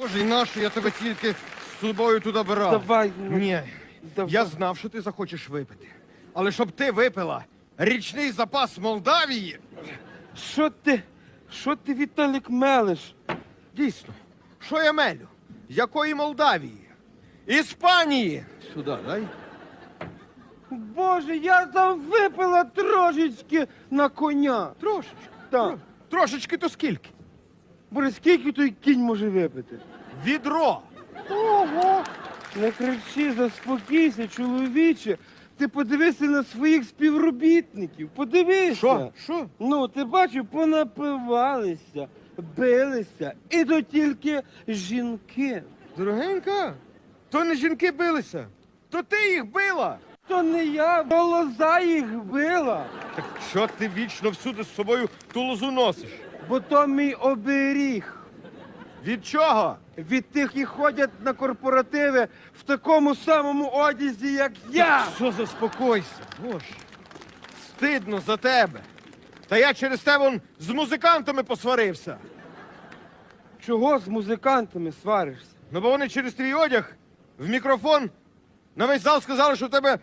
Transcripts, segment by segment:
Боже, і нащо я тебе тільки з собою туди брав? Давай, ну, Ні. давай. Я знав, що ти захочеш випити. Але щоб ти випила річний запас Молдавії, Що ти, що ти, Віталік, мелиш? дійсно, що я мелю? Якої Молдавії? Іспанії! Сюди, дай. Боже, я там випила трошечки на коня. Трошечки. Так. Трошечки то скільки? Боже, скільки той кінь може випити? Відро. Ого! Не кричи, заспокійся, чоловіче. Ти подивися на своїх співробітників. Подивися. Що? Що? Ну, ти бачив, понапивалися, билися. І то тільки жінки. Дорогенька, то не жінки билися, то ти їх била. То не я, то лоза їх била. Так що ти вічно всюди з собою ту лозу носиш? Бо то мій оберіг. Від чого? Від тих, які ходять на корпоративи в такому самому одязі, як я. Що заспокойся, Боже. Стидно за тебе. Та я через тебе он з музикантами посварився. Чого з музикантами сваришся? Ну бо вони через твій одяг в мікрофон на весь зал сказали, що в тебе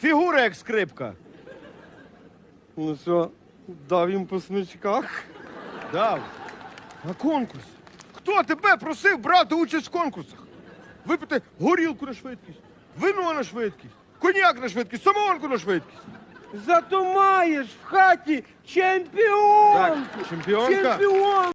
фігура як скрипка. Ну що, дав їм по смичках? Дав. На конкурс. Хто тебе просив брати участь в конкурсах? Випити горілку на швидкість, вино на швидкість, коньяк на швидкість, самогонку на швидкість. Зато маєш в хаті чемпіонку. Так, чемпіонка? Чемпіон.